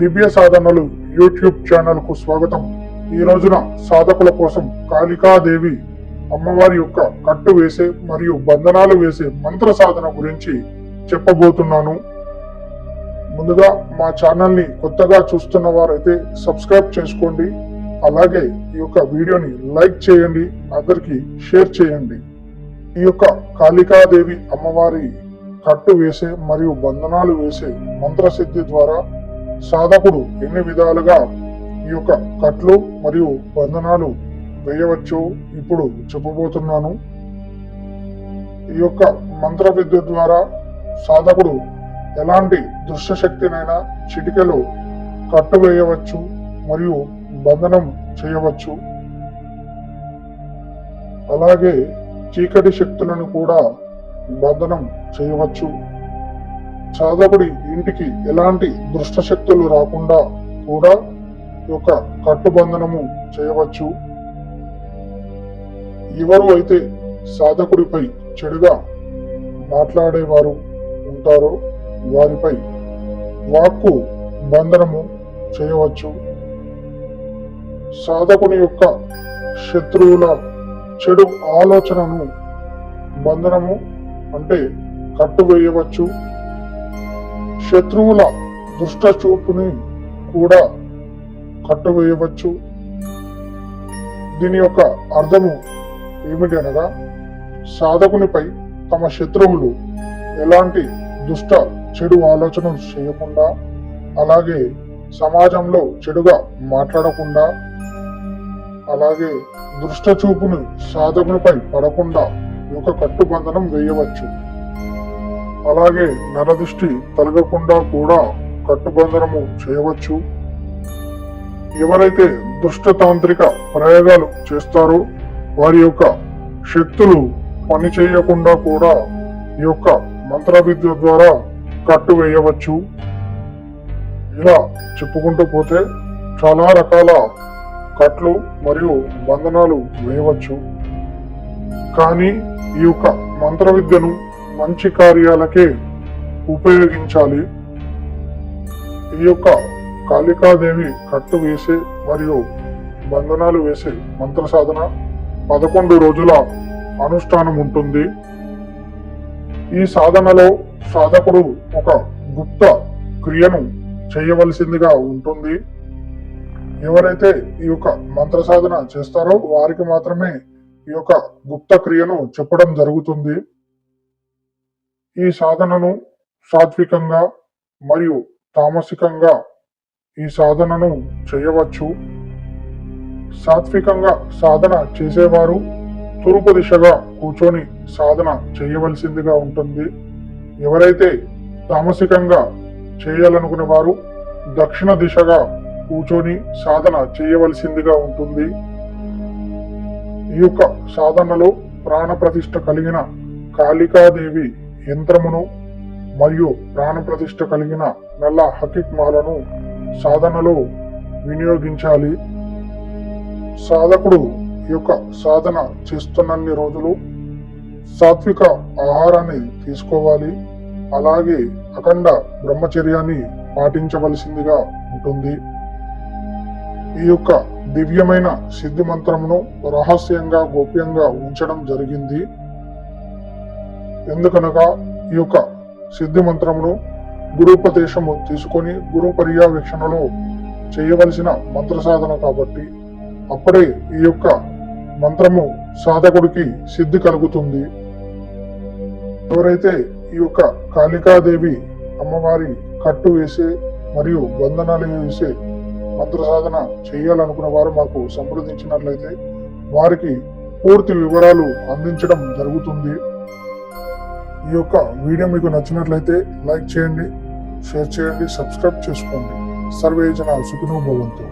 దివ్య సాధనలు యూట్యూబ్ ఛానల్కు స్వాగతం. ఈ రోజున సాధకుల కోసం కాళికాదేవి అమ్మవారి యొక్క కట్టు వేసే మరియు బంధనాలు వేసే మంత్ర సాధన గురించి చెప్పబోతున్నాను. ముందుగా మా ఛానల్ని కొత్తగా చూస్తున్న వారైతే సబ్స్క్రైబ్ చేసుకోండి. అలాగే ఈ యొక్క వీడియోని లైక్ చేయండి అందరికి షేర్ చేయండి. ఈ యొక్క కాళికాదేవి అమ్మవారి కట్టు వేసే మరియు బంధనాలు వేసే మంత్రసిద్ధి ద్వారా సాధకుడు ఎన్ని విధాలుగా ఈ యొక్క కట్లు మరియు బంధనాలు వేయవచ్చో ఇప్పుడు చెప్పబోతున్నాను. ఈ యొక్క మంత్ర విద్య ద్వారా సాధకుడు ఎలాంటి దుష్టశక్తినైనా శక్తినైనా కట్టు వేయవచ్చు మరియు బంధనం చేయవచ్చు. అలాగే చీకటి శక్తులను కూడా బంధనం చేయవచ్చు. సాధకుడి ఇంటికి ఎలాంటి దుష్ట శక్తులు రాకుండా కూడా ఒక యొక్క కట్టుబంధనము చేయవచ్చు. ఎవరు అయితే సాధకుడిపై చెడుగా మాట్లాడేవారు ఉంటారో వారిపై వాక్కు బంధనము చేయవచ్చు. సాధకుని యొక్క శత్రువుల చెడు ఆలోచనను బంధనము అంటే కట్టువేయవచ్చు. శత్రువుల దుష్ట చూపుని కూడా కట్టువేయవచ్చు. దీని యొక్క అర్థము ఏమిటి అనగా సాధకునిపై తమ శత్రువులు ఎలాంటి దుష్ట చెడు ఆలోచనలు చేయకుండా అలాగే సమాజంలో చెడుగా మాట్లాడకుండా అలాగే దుష్ట చూపును సాధకునిపై పడకుండా ఒక కట్టుబంధనం వేయవచ్చు. అలాగే నరదృష్టి తొలగకుండా కూడా కట్టుబంధనము చేయవచ్చు. ఎవరైతే దుష్టతాంత్రిక ప్రయోగాలు చేస్తారో వారి యొక్క శక్తులు పని చేయకుండా కూడా ఈ యొక్క మంత్ర విద్య ద్వారా కట్టు వేయవచ్చు ఇలా చెప్పుకుంటూ పోతే చాలా రకాల కట్లు మరియు బంధనాలు వేయవచ్చు. కానీ ఈ యొక్క మంత్ర విద్యను మంచి కార్యాలకే ఉపయోగించాలి. ఈ యొక్క కాళికాదేవి కట్టు వేసే మరియు బంధనాలు వేసే మంత్ర సాధన పదకొండు రోజుల అనుష్ఠానం ఉంటుంది. ఈ సాధనలో సాధకుడు ఒక గుప్త క్రియను చేయవలసిందిగా ఉంటుంది. ఎవరైతే ఈ యొక్క మంత్ర సాధన చేస్తారో వారికి మాత్రమే ఈ యొక్క గుప్త క్రియను చెప్పడం జరుగుతుంది. ఈ సాధనను సాత్వికంగా మరియు తామసికంగా ఈ సాధనను చేయవచ్చు. సాత్వికంగా సాధన చేసేవారు తూర్పు దిశగా కూర్చొని సాధన చేయవలసిందిగా ఉంటుంది. ఎవరైతే తామసికంగా చేయాలనుకునే వారు దక్షిణ దిశగా కూర్చొని సాధన చేయవలసిందిగా ఉంటుంది. ఈ యొక్క సాధనలో ప్రాణప్రతిష్ఠ కలిగిన కాళికాదేవి యంత్రమును మరియు ప్రాణప్రతిష్ఠ కలిగిన నల్ల హకిక్ మాలను సాధనలో వినియోగించాలి. సాధకుడు ఈ యొక్క సాధన చేస్తున్నన్ని రోజులు సాత్విక ఆహారాన్ని తీసుకోవాలి. అలాగే అఖండ బ్రహ్మచర్యాన్ని పాటించవలసిందిగా ఉంటుంది. ఈ యొక్క దివ్యమైన సిద్ధి మంత్రమును రహస్యంగా గోప్యంగా ఉంచడం జరిగింది. ఎందుకనగా ఈ యొక్క సిద్ధి మంత్రమును గురుపదేశము తీసుకొని గురు పర్యవేక్షణలో చేయవలసిన మంత్ర సాధన కాబట్టి అప్పుడే ఈ యొక్క మంత్రము సాధకుడికి సిద్ధి కలుగుతుంది. ఎవరైతే ఈ యొక్క కాళికాదేవి అమ్మవారి కట్టు వేసే మరియు బంధనాలు వేసే మంత్ర సాధన చేయాలనుకున్న వారు మాకు సంప్రదించినట్లయితే వారికి పూర్తి వివరాలు అందించడం జరుగుతుంది. ఈ యొక్క వీడియో మీకు నచ్చినట్లయితే లైక్ చేయండి షేర్ చేయండి సబ్స్క్రైబ్ చేసుకోండి. సర్వేజన సుఖినో భవంతు.